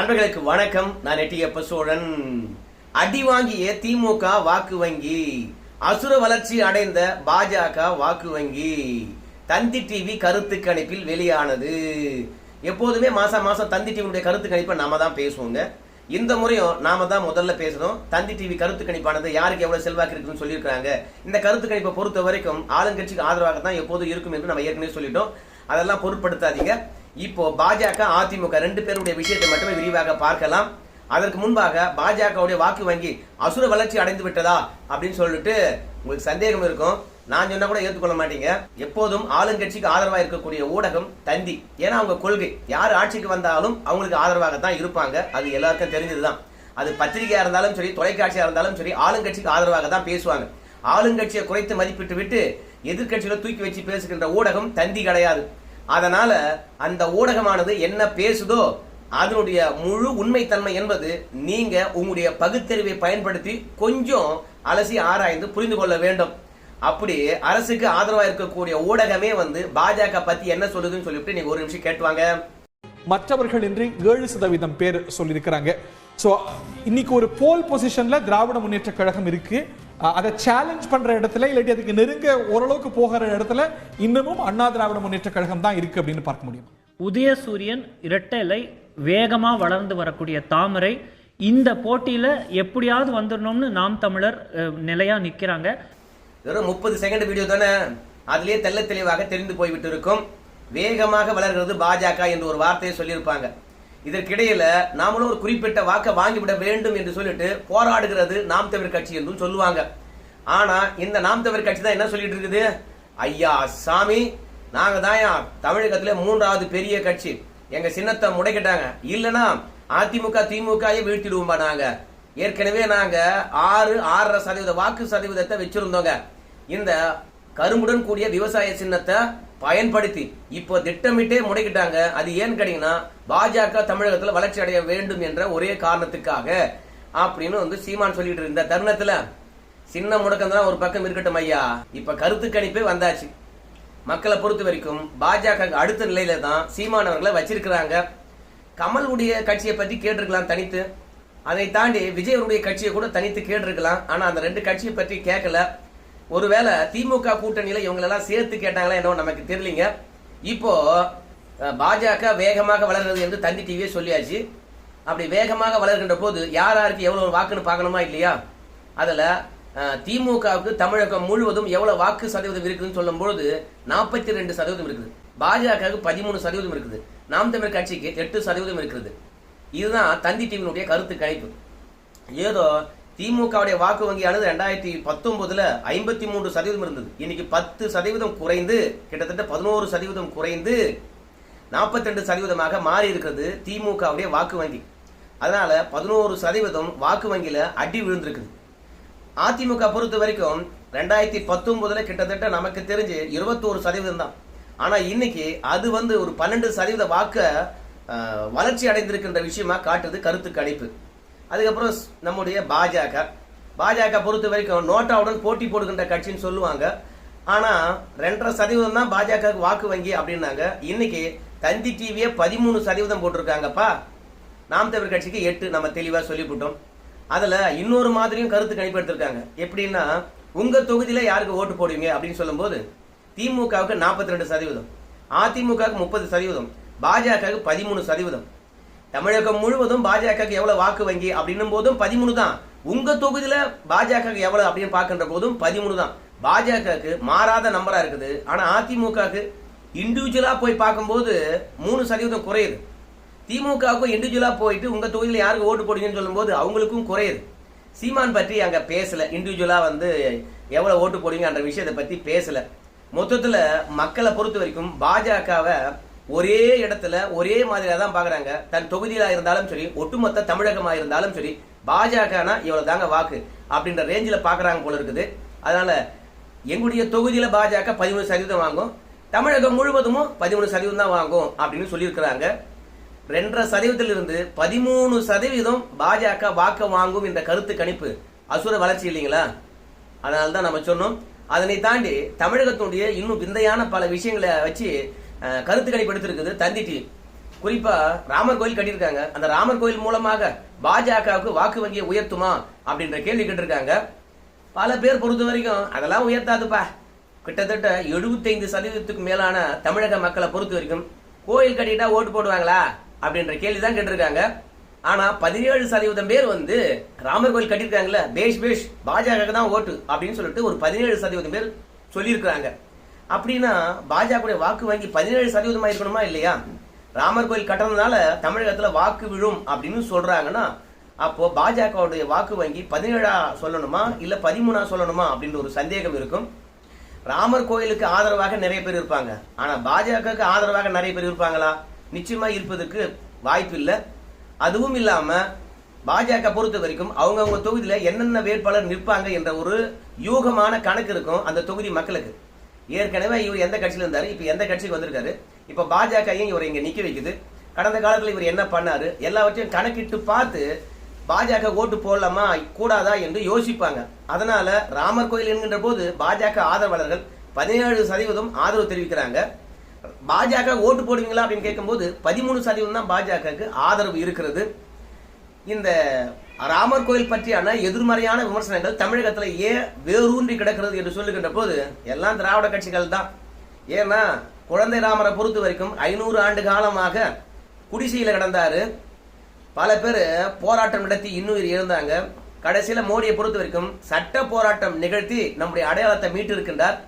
அன்பர்களுக்கு வணக்கம். நான் எட்டியப்ப சோழன். அடி வாங்கிய திமுக வாக்கு வங்கி. அசுர வளர்ச்சி அடைந்த பாஜக வாக்கு வங்கி. தந்தி டிவி கருத்து கணிப்பில் வெளியானது. எப்போதுமே மாசம் மாசம் தந்தி டிவியுடைய கருத்து கணிப்பை நாம தான் பேசுவோங்க. இந்த முறையும் நாம தான் முதல்ல பேசணும். தந்தி டிவி கருத்து கணிப்பானது யாருக்கு எவ்வளவு செல்வாக்கு இருக்குன்னு சொல்லியிருக்காங்க இந்த கருத்து கணிப்பை பொறுத்த வரைக்கும் ஆளுங்கட்சிக்கு ஆதரவாக தான் எப்போதும் இருக்கும் என்று நம்ம ஏற்கனவே சொல்லிட்டோம். அதெல்லாம் பொருட்படுத்தாதீங்க. இப்போ பாஜக அதிமுக ரெண்டு பேருடைய விஷயத்தை மட்டுமே விரிவாக பார்க்கலாம். அதற்கு முன்பாக பாஜகவுடைய வாக்கு வங்கி அசுர வளர்ச்சி அடைந்து விட்டதா அப்படின்னு சொல்லிட்டு உங்களுக்கு சந்தேகம் இருக்கும். நான் சொன்னா கூட ஏற்றுக்கொள்ள மாட்டீங்க. எப்போதும் ஆளுங்கட்சிக்கு ஆதரவாக இருக்கக்கூடிய ஊடகம் தந்தி. ஏன்னா அவங்க கொள்கை. யார் ஆட்சிக்கு வந்தாலும் அவங்களுக்கு ஆதரவாக தான் இருப்பாங்க. அது எல்லாருக்கும் தெரிஞ்சதுதான். அது பத்திரிகையா இருந்தாலும் சரி தொலைக்காட்சியா இருந்தாலும் சரி ஆளுங்கட்சிக்கு ஆதரவாக தான் பேசுவாங்க. ஆளுங்கட்சியை குறைத்து மதிப்பிட்டு விட்டு எதிர்க்கட்சியில தூக்கி வச்சு பேசுகின்ற ஊடகம் தந்தி கிடையாது. அதனால அந்த ஊடகமானது என்ன பேசுதோ அதனுடைய முழு உண்மைத்தன்மை என்பது நீங்க உங்களுடைய பகுத்தறிவை பயன்படுத்தி கொஞ்சம் அலசி ஆராய்ந்து புரிந்து கொள்ள வேண்டும். அப்படி அரசுக்கு ஆதரவா இருக்கக்கூடிய ஊடகமே வந்து பாஜக பத்தி என்ன சொல்லுதுன்னு சொல்லிட்டு நீங்க ஒரு நிமிஷம் கேட்டுவாங்க. மற்றவர்கள் இன்றி ஏழு சதவீதம் பேர் சொல்லியிருக்கிறாங்க. ஸோ இன்னைக்கு ஒரு போல் பொசிஷன்ல திராவிட முன்னேற்ற கழகம் இருக்கு. அதை சேலஞ்ச் பண்ற இடத்துல இல்லாட்டி அதுக்கு நெருங்க ஓரளவுக்கு போகிற இடத்துல இன்னமும் அண்ணா திராவிட முன்னேற்ற கழகம் தான் இருக்கு அப்படின்னு பார்க்க முடியும். உதயசூரியன் இரட்டை வேகமா வளர்ந்து வரக்கூடிய தாமரை இந்த போட்டியில எப்படியாவது வந்துடணும்னு நாம் தமிழர் அஹ், நிலையா நிக்கிறாங்க. வெறும் முப்பது செகண்ட் வீடியோ தானே? அதுலயே தெள்ள தெளிவாக தெரிந்து போய்விட்டு இருக்கும் வேகமாக வளர்கிறது பாஜக என்று ஒரு வார்த்தையை சொல்லியிருப்பாங்க. இதற்கிடையில நாமளும் ஒரு குறிப்பிட்ட வாக்கை வாங்கிவிட வேண்டும் என்று சொல்லிட்டு போராடுகிறது நாம் தமிழ் கட்சி என்றும் சொல்லுவாங்க. ஆனா இந்த நாம் தமிழ் கட்சி தான் என்ன சொல்லிட்டு இருக்குது? ஐயா சாமி நாங்க தான் தமிழகத்துல மூன்றாவது பெரிய கட்சி. எங்க சின்னத்தை முடைக்கிட்டாங்க. இல்லைன்னா அதிமுக திமுகவே வீழ்த்திடுவோம்பா நாங்க. ஏற்கனவே நாங்க ஆறு ஆறரை சதவீத வாக்கு சதவீதத்தை வச்சிருந்தோங்க. இந்த கரும்புடன் கூடிய விவசாய சின்னத்தை பயன்படுத்தி இப்போ திட்டமிட்டே முடக்கிட்டாங்க. அது ஏன்னு கேட்டீங்கன்னா பாஜக தமிழகத்துல வளர்ச்சி அடைய வேண்டும் என்ற ஒரே காரணத்துக்காக அப்படின்னு வந்து சீமான் சொல்லிட்டு இருந்த தருணத்துல சின்ன முடக்கம் தான் ஒரு பக்கம் இருக்கட்டும் ஐயா. இப்ப கருத்து கணிப்பே வந்தாச்சு. மக்களை பொறுத்த வரைக்கும் பாஜக அடுத்த நிலையில தான் சீமான் அவர்களை வச்சிருக்கிறாங்க. கமலுடைய கட்சியை பத்தி கேட்டிருக்கலாம் தனித்து. அதை தாண்டி விஜயனுடைய கட்சியை கூட தனித்து கேட்டிருக்கலாம். ஆனா அந்த ரெண்டு கட்சியை பற்றி கேட்கல. ஒருவேளை திமுக கூட்டணியில இவங்களெல்லாம் சேர்த்து கேட்டாங்களா என்னவோ நமக்கு தெரியலீங்க. இப்போ பாஜக வேகமாக வளர்கிறது என்று தந்தி டிவியே சொல்லியாச்சு. அப்படி வேகமாக வளர்கின்ற போது யார் யாருக்கு எவ்வளவு வாக்குன்னு பார்க்கணுமா இல்லையா? அதில் திமுகவுக்கு தமிழகம் முழுவதும் எவ்வளவு வாக்கு சதவீதம் இருக்குதுன்னு சொல்லும் பொழுது நாற்பத்தி ரெண்டு சதவீதம் இருக்குது. பாஜகவுக்கு பதிமூணு சதவீதம் இருக்குது. நாம் தமிழ் கட்சிக்கு எட்டு சதவீதம் இருக்குது. இதுதான் தந்தி டிவியினுடைய கருத்து கணிப்பு. ஏதோ திமுகவுடைய வாக்கு வங்கியானது ரெண்டாயிரத்தி பத்தொன்பதுல ஐம்பத்தி மூன்று சதவீதம் இருந்தது. இன்னைக்கு பத்து சதவீதம் குறைந்து கிட்டத்தட்ட பதினோரு சதவீதம் குறைந்து நாற்பத்தி ரெண்டு சதவீதமாக மாறி இருக்கிறது திமுகவுடைய வாக்கு வங்கி. அதனால பதினோரு சதவீதம் வாக்கு வங்கியில அடி விழுந்திருக்குது. அதிமுக பொறுத்த வரைக்கும் ரெண்டாயிரத்தி பத்தொன்பதுல கிட்டத்தட்ட நமக்கு தெரிஞ்சு இருபத்தோரு சதவீதம் தான். ஆனா இன்னைக்கு அது வந்து ஒரு பன்னெண்டு சதவீத வாக்க வளர்ச்சி அடைந்திருக்கின்ற விஷயமா காட்டுது கருத்து கணிப்பு அதுக்கப்புறம் நம்முடைய பாஜக. பாஜக பொறுத்த வரைக்கும் நோட்டாவுடன் போட்டி போடுகின்ற கட்சின்னு சொல்லுவாங்க. ஆனால் ரெண்டரை சதவீதம் தான் பாஜக வாக்கு வங்கி அப்படின்னாங்க. இன்னைக்கு தந்தி டிவியே பதிமூணு சதவீதம் போட்டிருக்காங்கப்பா. நாம் தமிழ் கட்சிக்கு எட்டு நம்ம தெளிவாக சொல்லிவிட்டோம். அதில் இன்னொரு மாதிரியும் கருத்து கணிப்பு எடுத்திருக்காங்க எப்படின்னா உங்கள் தொகுதியில் யாருக்கு ஓட்டு போடுவீங்க அப்படின்னு சொல்லும்போது திமுகவுக்கு நாற்பத்தி ரெண்டு சதவீதம் அதிமுகவுக்கு முப்பது சதவீதம் பாஜகவுக்கு பதிமூணு சதவீதம். தமிழகம் முழுவதும் பாஜகவுக்கு எவ்வளவு வாக்கு வங்கி அப்படின்னும் போதும் பதிமூணு தான். உங்க தொகுதியில பாஜக எவ்வளவு அப்படின்னு பார்க்கின்ற போதும் பதிமூணு தான். பாஜகவுக்கு மாறாத நம்பரா இருக்குது. ஆனா அதிமுகவுக்கு இண்டிவிஜுவலா போய் பார்க்கும்போது மூணு சதவீதம் குறையுது. திமுகவுக்கும் இண்டிவிஜுவலா போயிட்டு உங்க தொகுதியில் யாருக்கு ஓட்டு போடுங்கன்னு சொல்லும்போது அவங்களுக்கும் குறையுது. சீமான் பற்றி அங்க பேசல. இண்டிவிஜுவலா வந்து எவ்வளவு ஓட்டு போடுங்கன்ற என்ற விஷயத்தை பத்தி பேசல. மொத்தத்துல மக்களை பொறுத்த வரைக்கும் பாஜகவை ஒரே இடத்துல ஒரே மாதிரியா தான் பாக்குறாங்க. தன் தொகுதியா இருந்தாலும் சரி ஒட்டுமொத்த தமிழகமா இருந்தாலும் சரி பாஜகனா இவ்வளவு தாங்க வாக்கு அப்படின்ற ரேஞ்சில் பாக்குறாங்க போல இருக்குது. அதனால எங்களுடைய தொகுதியில பாஜக பதிமூணு சதவீதம் வாங்கும். தமிழகம் முழுவதும் பதிமூணு சதவீதம் தான் வாங்கும் அப்படின்னு சொல்லியிருக்கிறாங்க. ரெண்டரை சதவீதத்திலிருந்து பதிமூணு சதவீதம் பாஜக வாக்கு வாங்கும் என்ற கருத்து கணிப்பு அசுர வளர்ச்சி இல்லைங்களா? அதனால தான் நம்ம சொன்னோம். அதனை தாண்டி தமிழகத்தினுடைய இன்னும் விந்தையான பல விஷயங்களை வச்சு கருத்துக்களை கருத்து தந்தி டிவி குறிப்பா ராமர் கோயில் கட்டியிருக்காங்க. அந்த ராமர் கோயில் மூலமாக பாஜகவுக்கு வாக்கு வங்கியை உயர்த்துமா அப்படின்ற கேள்வி கேட்டிருக்காங்க. பல பேர் பொறுத்த வரைக்கும் அதெல்லாம் உயர்த்தாதுப்பா. கிட்டத்தட்ட 75% சதவீதத்துக்கு மேலான தமிழக மக்களை பொறுத்த வரைக்கும் கோயில் கட்டிட்டா ஓட்டு போடுவாங்களா அப்படின்ற கேள்வி தான் கேட்டிருக்காங்க. ஆனா பதினேழு சதவீதம் பேர் வந்து ராமர் கோயில் கட்டியிருக்காங்கல்ல பேஷ் பேஷ் பாஜக தான் ஓட்டு அப்படின்னு சொல்லிட்டு ஒரு பதினேழு சதவீதம் பேர் சொல்லியிருக்கிறாங்க. அப்படின்னா பாஜக வாக்கு வங்கி பதினேழு சதவீதமா இருக்கணுமா இல்லையா? ராமர் கோயில் கட்டுறதுனால தமிழகத்துல வாக்கு விழும் அப்படின்னு சொல்றாங்கன்னா அப்போ பாஜகவுடைய வாக்கு வங்கி பதினேழா சொல்லணுமா? இல்ல பதிமூணா சொல்லணுமா? அப்படின்ற ஒரு சந்தேகம் இருக்கும். ராமர் கோயிலுக்கு ஆதரவாக நிறைய பேர் இருப்பாங்க. ஆனா பாஜகவுக்கு ஆதரவாக நிறைய பேர் இருப்பாங்களா? நிச்சயமா இருப்பதற்கு வாய்ப்பு இல்லை. அதுவும் இல்லாம பாஜக பொறுத்த வரைக்கும் அவங்கவுங்க தொகுதியில என்னென்ன வேட்பாளர் நிற்பாங்க என்ற ஒரு யூகமான கணக்கு இருக்கும் அந்த தொகுதி மக்களுக்கு. ஏற்கனவே இவர் எந்த கட்சியில இருந்தாரு இப்ப எந்த கட்சிக்கு வந்திருக்காரு? இப்ப பாஜக ஏன் இவரை இங்க நிக்க வைக்குது? கடந்த காலத்தில் இவர் என்ன பண்ணாரு? எல்லாவற்றையும் கணக்கிட்டு பார்த்து பாஜக ஓட்டு போடலாமா கூடாதா என்று யோசிப்பாங்க. அதனால ராமர் கோயில் என்கின்ற போது பாஜக ஆதரவாளர்கள் பதினேழு சதவீதம் ஆதரவு தெரிவிக்கிறாங்க. பாஜக ஓட்டு போடுவீங்களா அப்படின்னு கேட்கும்போது பதிமூணு சதவீதம் தான் பாஜகவுக்கு ஆதரவு இருக்கிறது. இந்த ராமர் கோயில் பற்றியான எதிர்மறையான விமர்சனங்கள் தமிழகத்தில் ஏன் வேரூன்றி கிடக்கிறது என்று சொல்லுகின்ற போது எல்லாம் திராவிட கட்சிகள் தான். ஏன்னா குழந்தை ராமரை பொறுத்த வரைக்கும் ஐநூறு ஆண்டு காலமாக குடிசையில் கிடந்தாரு. பல பேர் போராட்டம் நடத்தி இன்னுயிர் இருந்தாங்க கடைசியில் மோடியை பொறுத்த வரைக்கும் சட்ட போராட்டம் நிகழ்த்தி நம்முடைய அடையாளத்தை மீட்டு இருக்கின்றார்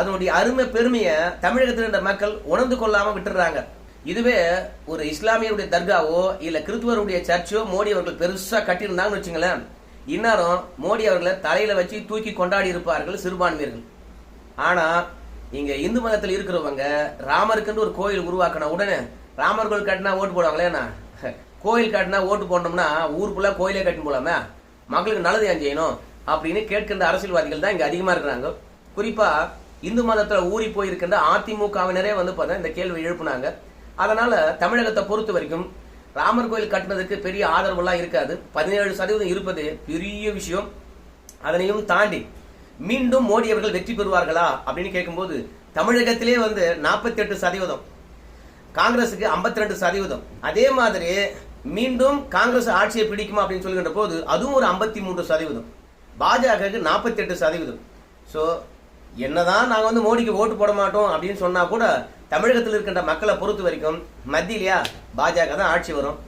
அதனுடைய அருமை பெருமையை தமிழகத்தில் இருந்த மக்கள் உணர்ந்து கொள்ளாமல் விட்டுறாங்க இதுவே ஒரு இஸ்லாமியருடைய தர்காவோ இல்ல கிறிஸ்துவருடைய சர்ச்சோ மோடி அவர்கள் பெருசா கட்டியிருந்தாங்கன்னு வச்சுங்களேன். இந்நேரம் மோடி அவர்களை தலையில வச்சு தூக்கி கொண்டாடி இருப்பார்கள் சிறுபான்மையர்கள் ஆனா இங்க இந்து மதத்தில் இருக்கிறவங்க ராமருக்குன்னு ஒரு கோயில் உருவாக்கின உடனே ராமர் கோயில் கட்டினா ஓட்டு போடுவாங்களேண்ணா கோயில் கட்டினா ஓட்டு போடணும்னா ஊர் கோயிலே கட்டின்னு போலாமே? மக்களுக்கு நல்லது ஏன் செய்யணும்? அப்படின்னு கேட்கின்ற அரசியல்வாதிகள் தான் இங்க அதிகமா இருக்கிறாங்க. குறிப்பா இந்து மதத்துல ஊறி போயிருக்கின்ற அதிமுகவினரே வந்து பார்த்தா இந்த கேள்வி எழுப்புனாங்க. அதனால தமிழகத்தை பொறுத்த வரைக்கும் ராமர் கோயில் கட்டினதுக்கு பெரிய ஆதரவுலாம் இருக்காது. பதினேழு சதவீதம் இருப்பது பெரிய விஷயம். அதனையும் தாண்டி மீண்டும் மோடி அவர்கள் வெற்றி பெறுவார்களா அப்படின்னு கேட்கும்போது தமிழகத்திலே வந்து 48% சதவீதம் காங்கிரஸுக்கு 52% ரெண்டு சதவீதம். அதே மாதிரி மீண்டும் காங்கிரஸ் ஆட்சியை பிடிக்குமா அப்படின்னு சொல்லுகின்ற போது அதுவும் ஒரு 53% மூன்று சதவீதம். பாஜகவுக்கு 48% சதவீதம். ஸோ என்னதான் நாங்கள் வந்து மோடிக்கு ஓட்டு போட மாட்டோம் அப்படின்னு சொன்னா கூட தமிழகத்தில் இருக்கின்ற மக்களை பொறுத்த வரைக்கும் மத்தியிலையா பாஜக தான் ஆட்சி வரும்.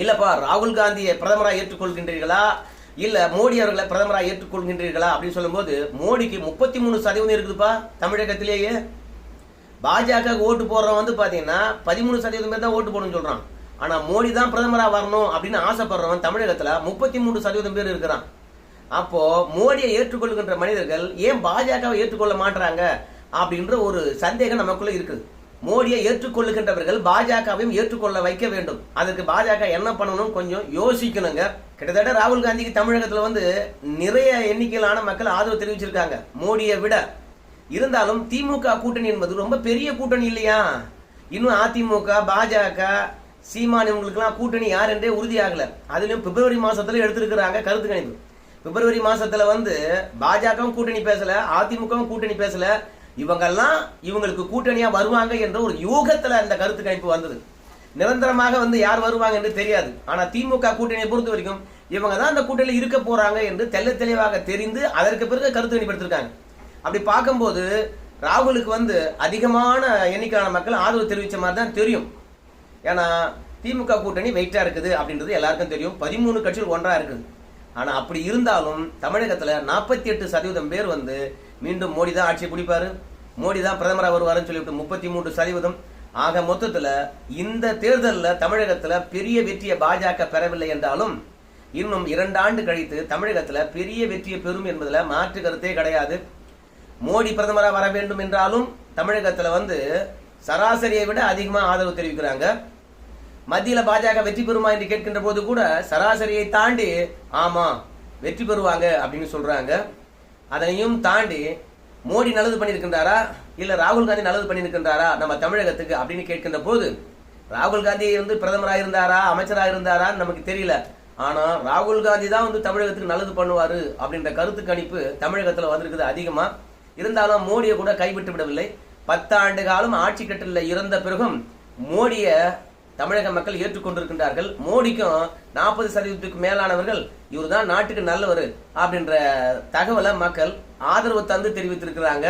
இல்லப்பா ராகுல் காந்தியை பிரதமராக ஏற்றுக்கொள்கின்றீர்களா? இல்ல மோடி அவர்களை பிரதமராக ஏற்றுக்கொள்கின்றீர்களா? அப்படின்னு சொல்லும்போது மோடிக்கு முப்பத்தி மூணு சதவீதம் இருக்குதுப்பா தமிழகத்திலேயே. பாஜக ஓட்டு போடுறவன் வந்து பாத்தீங்கன்னா பதிமூணு சதவீதம் பேர் தான் ஓட்டு போடணும்னு சொல்றான். ஆனா மோடி தான் பிரதமராக வரணும் அப்படின்னு ஆசைப்படுறவன் தமிழகத்துல முப்பத்தி மூணு சதவீதம் பேர் இருக்கிறான். அப்போ மோடியை ஏற்றுக்கொள்கின்ற மனிதர்கள் ஏன் பாஜகவை ஏற்றுக்கொள்ள மாட்டாங்க அப்படின்ற ஒரு சந்தேகம் நமக்குள்ள இருக்குது. மோடியை ஏற்றுக்கொள்ளுகின்றவர்கள் பாஜகவையும் ஏற்றுக்கொள்ள வைக்க வேண்டும். அதுக்கு பாஜக என்ன பண்ணணும்? கொஞ்சம் யோசிக்கணுங்க. கிட்டத்தட்ட ராகுல் காந்திக்கு தமிழகத்துல வந்து நிறைய எண்ணிக்கையிலான மக்கள் ஆதரவு தெரிவிச்சிருக்காங்க. மோடியை விட. இருந்தாலும் திமுக கூட்டணி என்பது ரொம்ப பெரிய கூட்டணி இல்லையா? இன்னும் அதிமுக பாஜக சீமான் இவங்களுக்கெல்லாம் கூட்டணி யார் என்றே உறுதியாகல. அதுலயும் பிப்ரவரி மாசத்துல எடுத்திருக்கிறாங்க கருத்து கணிப்பு. பிப்ரவரி மாசத்துல வந்து பாஜகவும் கூட்டணி பேசல அதிமுகவும் கூட்டணி பேசல இவங்கெல்லாம் இவங்களுக்கு கூட்டணியா வருவாங்க என்ற ஒரு யூகத்துல அந்த கருத்து கணிப்பு வந்தது. நிரந்தரமாக வந்து யார் வருவாங்க என்று தெரியாது. ஆனா திமுக கூட்டணியை பொறுத்த வரைக்கும் இவங்க தான் அந்த கூட்டணியில் இருக்க போறாங்க என்று தெல்ல தெளிவாக தெரிந்து அதற்கு பிறகு கருத்து கணிப்படுத்திருக்காங்க. அப்படி பார்க்கும்போது ராகுலுக்கு வந்து அதிகமான எண்ணிக்கையான மக்கள் ஆதரவு தெரிவித்த மாதிரி தான் தெரியும். ஏன்னா திமுக கூட்டணி வெயிட்டாக இருக்குது அப்படின்றது எல்லாருக்கும் தெரியும். பதிமூணு கட்சிகள் ஒன்றாக இருக்குது. ஆனால் அப்படி இருந்தாலும் தமிழகத்தில் நாற்பத்தி எட்டு சதவீதம் பேர் வந்து மீண்டும் மோடி தான் ஆட்சியை பிடிப்பாரு மோடி தான் பிரதமராக வருவாருன்னு சொல்லிவிட்டு முப்பத்தி மூன்று சதவீதம். ஆக மொத்தத்தில் இந்த தேர்தலில் தமிழகத்தில் பெரிய வெற்றியை பாஜக பெறவில்லை என்றாலும் இன்னும் இரண்டு ஆண்டு கழித்து தமிழகத்தில் பெரிய வெற்றியை பெறும் என்பதில் மாற்று கருத்தே கிடையாது. மோடி பிரதமராக வர வேண்டும் என்றாலும் தமிழகத்தில் வந்து சராசரியை விட அதிகமாக ஆதரவு தெரிவிக்கிறாங்க. மத்தியில் பாஜக வெற்றி பெறுமா என்று கேட்கின்ற போது கூட சராசரியை தாண்டி ஆமாம் வெற்றி பெறுவாங்க அப்படின்னு சொல்கிறாங்க அதனையும் தாண்டி மோடி நல்லது பண்ணியிருக்கின்றாரா? இல்ல ராகுல் காந்தி நல்லது பண்ணியிருக்கின்றாரா? நம்ம தமிழகத்துக்கு அப்படின்னு கேட்கின்ற போது ராகுல் காந்தி வந்து பிரதமராக இருந்தாரா அமைச்சராக இருந்தாரான்னு நமக்கு தெரியல. ஆனா ராகுல் காந்தி தான் வந்து தமிழகத்துக்கு நல்லது பண்ணுவாரு அப்படின்ற கருத்து கணிப்பு தமிழகத்துல வந்திருக்குது அதிகமா. இருந்தாலும் மோடியை கூட கைவிட்டு விடவில்லை. பத்தாண்டு காலம் ஆட்சி கட்டில இருந்த பிறகும் மோடியை தமிழக மக்கள் ஏற்றுக்கொண்டிருக்கின்றார்கள். மோடிக்கும் நாற்பது சதவீதத்துக்கு மேலானவர்கள் இவர்தான் நாட்டுக்கு நல்லவர் அப்படின்ற தகவலை மக்கள் ஆதரவு தந்து தெரிவித்திருக்கிறாங்க.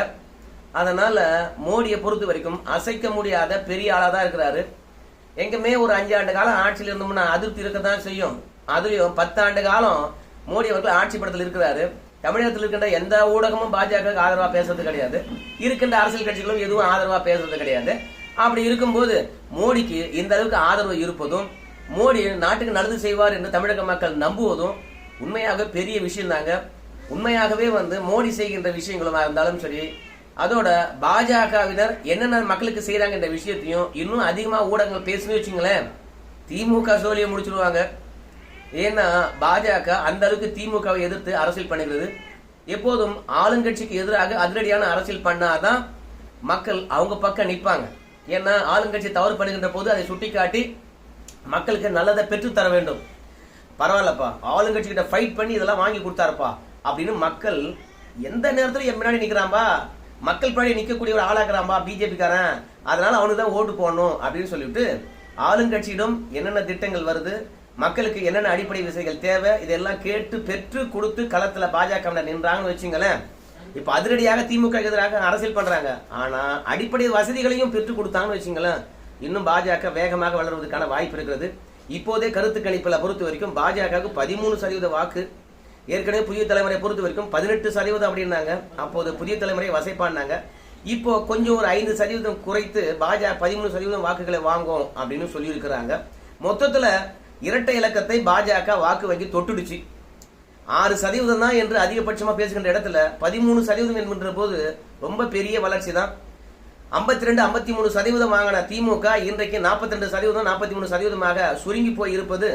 அதனால மோடியை பொறுத்த வரைக்கும் அசைக்க முடியாத பெரிய ஆளாக தான் இருக்கிறாரு. எங்கேயுமே ஒரு அஞ்சு ஆண்டு காலம் ஆட்சியில் இருந்தோம்னா அதிருப்தி இருக்கத்தான் செய்யும். அதுலேயும் பத்தாண்டு காலம் மோடி அவர்கள் ஆட்சி படத்தில் இருக்கிறாரு. தமிழகத்தில் இருக்கின்ற எந்த ஊடகமும் பாஜக ஆதரவாக பேசுறது கிடையாது. இருக்கின்ற அரசியல் கட்சிகளும் எதுவும் ஆதரவாக பேசுறது கிடையாது. அப்படி இருக்கும்போது மோடிக்கு இந்த அளவுக்கு ஆதரவு இருப்பதும் மோடி நாட்டுக்கு நல்லது செய்வார் என்று தமிழக மக்கள் நம்புவதும் உண்மையாக பெரிய விஷயம் தாங்க உண்மையாகவே வந்து மோடி செய்கின்ற விஷயங்களுமா இருந்தாலும் சரி அதோட பாஜகவினர் என்னென்ன மக்களுக்கு செய்யறாங்க என்ற விஷயத்தையும் இன்னும் அதிகமா ஊடகங்கள் பேசணும் வச்சுங்களேன். திமுக சோழியை முடிச்சிருவாங்க. ஏன்னா பாஜக அந்த அளவுக்கு திமுகவை எதிர்த்து அரசியல் பண்ணுகிறது எப்போதும் ஆளுங்கட்சிக்கு எதிராக அதிரடியான அரசியல் பண்ணாதான் மக்கள் அவங்க பக்கம் நிற்பாங்க. ஏன்னா ஆளுங்கட்சி தவறு பண்ணுகின்ற போது அதை சுட்டிக்காட்டி மக்களுக்கு நல்லதை பெற்றுத்தர வேண்டும். பரவாயில்லப்பா. ஆளுங்கட்சி கிட்ட ஃபைட் பண்ணி இதெல்லாம் வாங்கி கொடுத்தாருப்பா. அப்படின்னு மக்கள் எந்த நேரத்துல என் முன்னாடி நிக்கிறான்பா? மக்கள் படி நிற்கக்கூடிய ஒரு ஆளாக்குறான்பா பிஜேபிக்காரன். அதனால அவனுக்கு தான் ஓட்டு போடணும் அப்படின்னு சொல்லிவிட்டு ஆளுங்கட்சியிடம் என்னென்ன திட்டங்கள் வருது மக்களுக்கு என்னென்ன அடிப்படை விஷயங்கள் தேவை இதெல்லாம் கேட்டு பெற்று கொடுத்து களத்துல பாஜக நின்றாங்கன்னு வச்சுங்களேன் இப்ப அதிரடியாக திமுக எதிராக அரசியல் பண்றாங்க. ஆனா அடிப்படை வசதிகளையும் பெற்றுக் கொடுத்தாங்கன்னு வச்சுங்களேன் இன்னும் பாஜக வேகமாக வளர்வதற்கான வாய்ப்பு இருக்கிறது. இப்போதே கருத்து கணிப்பில் பொறுத்த வரைக்கும் பாஜகவுக்கு பதிமூணு சதவீத வாக்கு ஏற்கனவே புதிய தலைமுறை பொறுத்த வரைக்கும் பதினெட்டு சதவீதம் அப்படின்னாங்க. அப்போது புதிய தலைமுறை வசைப்பாடினாங்க இப்போ கொஞ்சம் ஒரு ஐந்து சதவீதம் குறைத்து பாஜக பதிமூணு சதவீதம் வாக்குகளை வாங்கும் அப்படின்னு சொல்லியிருக்கிறாங்க. மொத்தத்தில் இரட்டை இலக்கத்தை பாஜக வாக்கு வங்கி தொட்டுடுச்சு. ஆறு சதவீதம் தான் என்று அதிகபட்சமா பேசுகின்ற இடத்துல பதிமூணு சதவீதம் என்கின்ற போது ரொம்ப பெரிய வளர்ச்சி தான் ஐம்பத்தி ரெண்டு ஐம்பத்தி மூணு சதவீதம் வாங்கின திமுக இன்றைக்கு நாற்பத்தி ரெண்டு சதவீதம் நாற்பத்தி மூணு சதவீதமாக சுருங்கி போய் இருப்பது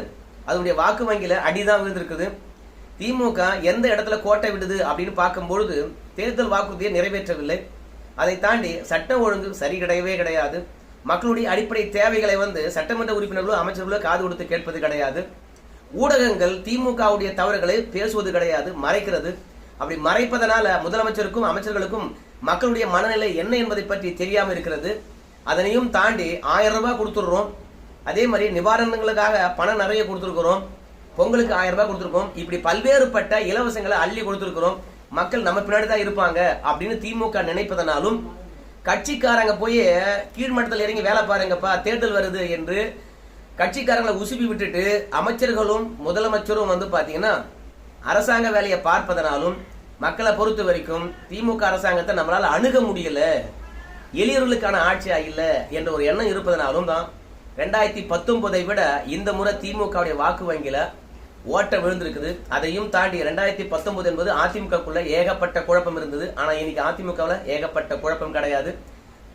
அதனுடைய வாக்கு வங்கியில அடிதான் விழுந்திருக்குது. திமுக எந்த இடத்துல கோட்டை விடுது அப்படின்னு பார்க்கும்பொழுது தேர்தல் வாக்குறுதியை நிறைவேற்றவில்லை. அதை தாண்டி சட்டம் ஒழுங்கு சரி கிடையவே கிடையாது. மக்களுடைய அடிப்படை தேவைகளை வந்து சட்டமன்ற உறுப்பினர்களோ அமைச்சர்களோ காது கொடுத்து கேட்பது கிடையாது. ஊடகங்கள் திமுகவுடைய தவறுகளை பேசுவது கிடையாது மறைக்கிறது. அப்படி மறைப்பதனால முதலமைச்சருக்கும் அமைச்சர்களுக்கும் மக்களுடைய மனநிலை என்ன என்பதை பற்றி தெரியாமல் இருக்கிறது. அதனையும் தாண்டி ஆயிரம் ரூபாய் கொடுத்துடுறோம். அதே மாதிரி நிவாரணங்களுக்காக பணம் நிறைய கொடுத்துருக்குறோம். பொங்கலுக்கு ஆயிரம் ரூபாய் கொடுத்துருக்கோம். இப்படி பல்வேறுபட்ட இலவசங்களை அள்ளி கொடுத்துருக்குறோம். மக்கள் நம்ம பின்னாடி தான் இருப்பாங்க அப்படின்னு திமுக நினைப்பதனாலும் கட்சிக்காரங்க போய் கீழ்மட்டத்தில் இறங்கி வேலை பாருங்கப்பா தேர்தல் வருது என்று கட்சிக்காரங்களை உசுப்பி விட்டுட்டு அமைச்சர்களும் முதலமைச்சரும் வந்து பார்த்தீங்கன்னா அரசாங்க வேலையை பார்ப்பதனாலும் மக்களை பொறுத்த வரைக்கும் திமுக அரசாங்கத்தை நம்மளால் அணுக முடியல. எளியவர்களுக்கான ஆட்சியா இல்ல என்ற ஒரு எண்ணம் இருப்பதனாலும் தான் ரெண்டாயிரத்தி பத்தொன்பதை விட இந்த முறை திமுகவுடைய வாக்கு வங்கியில ஓட்ட விழுந்திருக்குது. அதையும் தாண்டி ரெண்டாயிரத்தி பத்தொன்பது என்பது அதிமுகக்குள்ள ஏகப்பட்ட குழப்பம் இருந்தது. ஆனால் இன்னைக்கு அதிமுகவில் ஏகப்பட்ட குழப்பம் கிடையாது.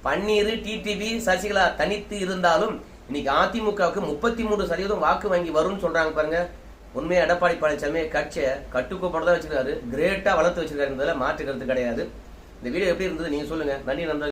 பன்னீர் டிடிவி சசிகலா தனித்து இருந்தாலும் இன்னைக்கு அதிமுகவுக்கு முப்பத்தி மூணு சதவீதம் வாக்கு வாங்கி வரும்னு சொல்றாங்க பாருங்க. உண்மையா எடப்பாடி பழனிசாமி கட்சியை கட்டுக்கோப்பட தான் வச்சிருக்காரு. கிரேட்டா வளர்த்து வச்சிருக்காரு மாற்று கருத்து கிடையாது. இந்த வீடியோ எப்படி இருந்தது நீங்க சொல்லுங்க. நன்றி நண்பர்கள்.